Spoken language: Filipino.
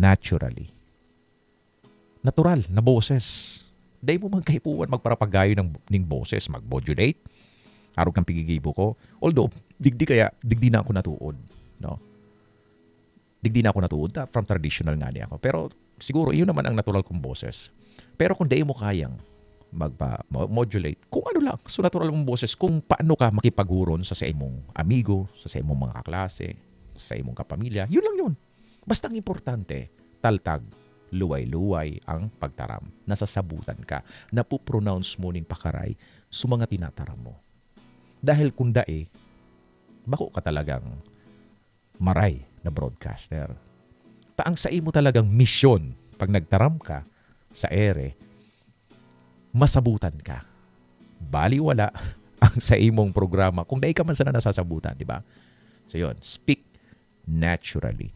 naturally. Natural na boses. Day mo man kahipuan magparapagayo ng, ng boses, mag-modulate. Araw kang pigigibo ko. Although, digdi kaya, digdi na ako natuod. No? Digdi na ako natuod. ta- From traditional nga niya ako. Pero siguro, yun naman ang natural kong boses. Pero kung day mo kayang magpa-modulate, kung ano lang, so natural mong boses, kung paano ka makipaghuron sa sa imong amigo, sa sa imong mga kaklase, sa imong kapamilya, yun lang yun. Basta ang importante, taltag, luway-luway ang pagtaram. Nasasabutan ka. Napupronounce mo ning pakaray sa mga tinataram mo. Dahil kung dae, bako ka talagang maray na broadcaster. Taang sa imo talagang misyon pag nagtaram ka sa ere, masabutan ka. Baliwala ang sa imong programa kung dai ka man sana nasasabutan, di ba? So yun, speak naturally.